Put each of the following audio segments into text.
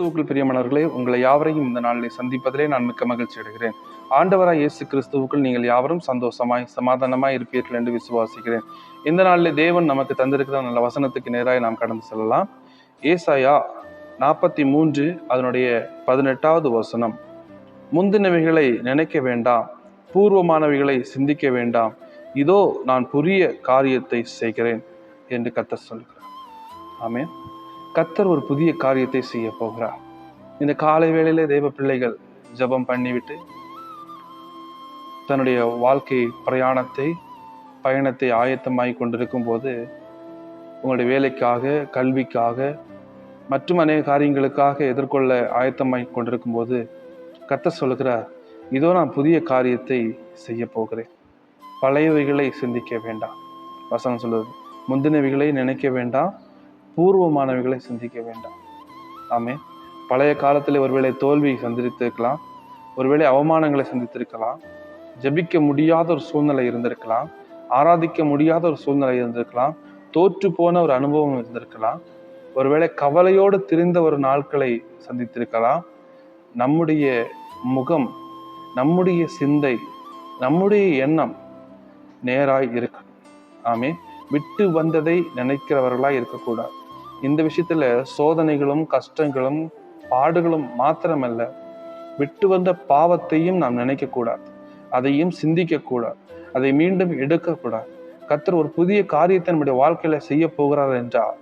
பிரியமானவர்களே உங்களை யாவரையும் இந்த நாளில் சந்திப்பதிலே நான் மிக்க மகிழ்ச்சி அடைகிறேன். ஆண்டவராய் இயேசு கிறிஸ்துவுக்குள் நீங்கள் யாவரும் சந்தோஷமாய் சமாதானமாய் இருப்பீர்கள் என்று விசுவாசிக்கிறேன். இந்த நாளில் தேவன் நமக்கு தந்திருக்கிற நல்ல வசனத்துக்கு நேராக நாம் கடந்து செல்லலாம். ஏசாயா நாற்பத்தி மூன்று அதனுடைய பதினெட்டாவது வசனம். முந்தினவைகளை நினைக்க வேண்டாம் பூர்வமானவைகளை சிந்திக்க வேண்டாம். இதோ நான் புதிய காரியத்தை செய்கிறேன் என்று கத்தர் சொல்கிறேன் ஆமேன். கத்தர் ஒரு புதிய காரியத்தை செய்ய போகிறார். இந்த காலை வேளையிலே தேவ பிள்ளைகள் ஜெபம் பண்ணிவிட்டு தன்னுடைய வாழ்க்கை பிரயாணத்தை பயணத்தை ஆயத்தமாகி கொண்டிருக்கும் போது உங்களுடைய வேலைக்காக கல்விக்காக மற்றும் அநேக காரியங்களுக்காக எதிர்கொள்ள ஆயத்தமாகி கொண்டிருக்கும் போது கத்த சொல்கிறார் இதோ நான் புதிய காரியத்தை செய்ய போகிறேன். பழையவைகளை சிந்திக்க வேண்டாம். வசனம் சொல்லுவது முந்தினவைகளை நினைக்க வேண்டாம். பூர்வமானவைகளை சிந்திக்க வேண்டாம். ஆமே பழைய காலத்தில் ஒருவேளை தோல்வி சந்தித்திருக்கலாம் ஒருவேளை அவமானங்களை சந்தித்திருக்கலாம் ஜபிக்க முடியாத ஒரு சூழ்நிலை இருந்திருக்கலாம் ஆராதிக்க முடியாத ஒரு சூழ்நிலை இருந்திருக்கலாம் தோற்று போன ஒரு அனுபவம் இருந்திருக்கலாம் ஒருவேளை கவலையோடு திரிந்த ஒரு நாட்களை சந்தித்திருக்கலாம். நம்முடைய முகம் நம்முடைய சிந்தை நம்முடைய எண்ணம் நேராய் இருக்கணும் ஆமே விட்டு வந்ததை நினைக்கிறவர்களாய் இருக்கக்கூடாது. இந்த விஷயத்துல சோதனைகளும் கஷ்டங்களும் பாடுகளும் மாத்திரமல்ல. விட்டு வந்த பாவத்தையும் நாம் நினைக்க கூடாது. அதையும் சிந்திக்க கூடாது. அதை மீண்டும் எடுக்கக்கூடாது கத்தர் ஒரு புதிய காரியத்தை நம்முடைய வாழ்க்கையில செய்ய போகிறார் என்றால்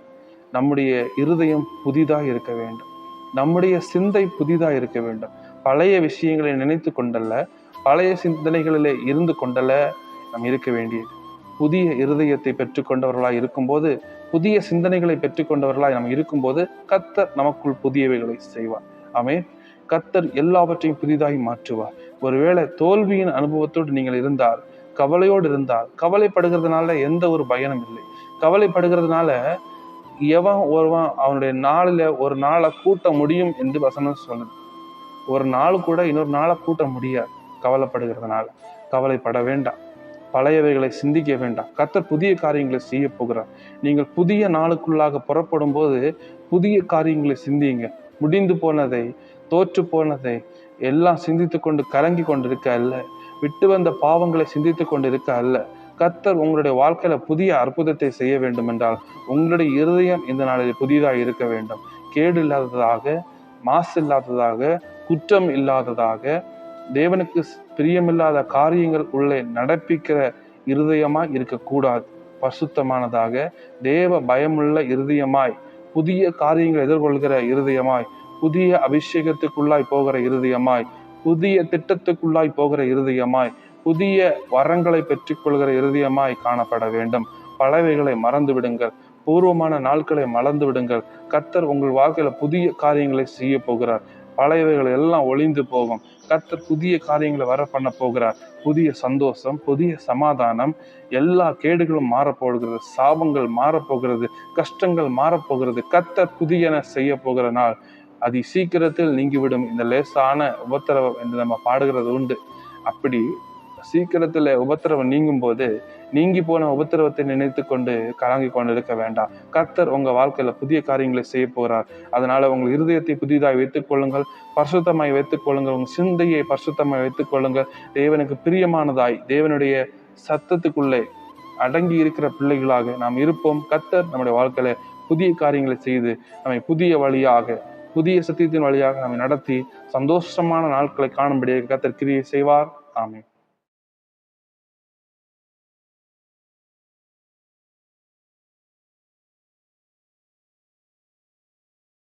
நம்முடைய இருதயம் புதிதாக இருக்க வேண்டும். நம்முடைய சிந்தை புதிதாக இருக்க வேண்டும். பழைய விஷயங்களை நினைத்து கொண்டல்ல பழைய சிந்தனைகளிலே இருந்து கொண்டல்ல நாம் இருக்க வேண்டியது புதிய இருதயத்தை பெற்றுக்கொண்டவர்களாய் இருக்கும்போது புதிய சிந்தனைகளை பெற்றுக்கொண்டவர்களாய் நாம் இருக்கும்போது கத்தர் நமக்குள் புதியவைகளை செய்வார். ஆமே கத்தர் எல்லாவற்றையும் புதிதாய் மாற்றுவார். ஒருவேளை தோல்வியின் அனுபவத்தோடு நீங்கள் இருந்தால் கவலையோடு இருந்தால் கவலைப்படுகிறதுனால எந்த ஒரு பயனும் இல்லை. கவலைப்படுகிறதுனால எவன் ஒருவன் அவனுடைய நாளில் ஒரு நாளை கூட்ட முடியும் என்று வசனம் சொல்லுது. ஒரு நாள் கூட இன்னொரு நாளை கூட்ட முடியாது கவலைப்படுகிறதுனால. கவலைப்பட வேண்டாம். பழையவைகளை சிந்திக்க வேண்டாம். கத்தர் புதிய காரியங்களை செய்ய போகிறார். நீங்கள் புதிய நாளுக்குள்ளாக புறப்படும் போது புதிய காரியங்களை சிந்தியுங்க. முடிந்து போனதை தோற்று போனதை எல்லாம் சிந்தித்து கொண்டு கலங்கி கொண்டு இருக்க அல்ல. விட்டு வந்த பாவங்களை சிந்தித்து கொண்டிருக்க அல்ல. கத்தர் உங்களுடைய வாழ்க்கையில புதிய அற்புதத்தை செய்ய வேண்டும் என்றால் உங்களுடைய இருதயம் இந்த நாளில் புதிதாக இருக்க வேண்டும். கேடு இல்லாததாக மாசு இல்லாததாக குற்றம் இல்லாததாக தேவனுக்கு பிரியமில்லாத காரியங்கள் உள்ளே நடப்பிக்கிற இருதயமாய் இருக்கக்கூடாது. பசுத்தமானதாக தேவ பயமுள்ள இருதயமாய் புதிய காரியங்களை எதிர்கொள்கிற இருதயமாய் புதிய அபிஷேகத்துக்குள்ளாய் போகிற இருதயமாய் புதிய திட்டத்துக்குள்ளாய் போகிற இருதயமாய் புதிய வரங்களை பெற்றுக்கொள்கிற இருதயமாய் காணப்பட வேண்டும். பழவைகளை மறந்து விடுங்கள். பூர்வமான நாட்களை மறந்து விடுங்கள். கத்தர் உங்கள் வாழ்க்கையில புதிய காரியங்களை செய்ய போகிறார். பழையவைகள் எல்லாம் ஒளிந்து போகும். கர்த்தர் புதிய காரியங்களை வர பண்ண போகிறார். புதிய சந்தோஷம் புதிய சமாதானம் எல்லா கேடுகளும் மாறப்போகிறது சாபங்கள் மாறப்போகிறது கஷ்டங்கள் மாறப்போகிறது கர்த்தர் புதியன செய்ய போகிற நாள். அதி சீக்கிரத்தில் நீங்கிவிடும். இந்த லேசான உபத்திரவம் என்று நம்ம பாடுகிறது உண்டு. அப்படி சீக்கிரத்தில் உபத்திரவம் நீங்கும் போது நீங்கி போன உபத்திரவத்தை நினைத்து கொண்டு கலங்கி கொண்டு இருக்க வேண்டாம். கர்த்தர் உங்கள் வாழ்க்கையில் புதிய காரியங்களை செய்ய போகிறார் அதனால் உங்கள் இருதயத்தை புதிதாய் வைத்துக் கொள்ளுங்கள். பரிசுத்தமாய் வைத்துக் கொள்ளுங்கள். உங்கள் சிந்தையை பரிசுத்தமாய் வைத்துக் கொள்ளுங்கள். தேவனுக்கு பிரியமானதாய் தேவனுடைய சத்தத்துக்குள்ளே அடங்கி இருக்கிற பிள்ளைகளாக நாம் இருப்போம். கர்த்தர் நம்முடைய வாழ்க்கையில புதிய காரியங்களை செய்து நம்மை புதிய வழியாக புதிய சத்தியத்தின் வழியாக நம்மை நடத்தி சந்தோஷமான நாட்களை காணும்படியாக கத்தர் கிரியை செய்வார். ஆமே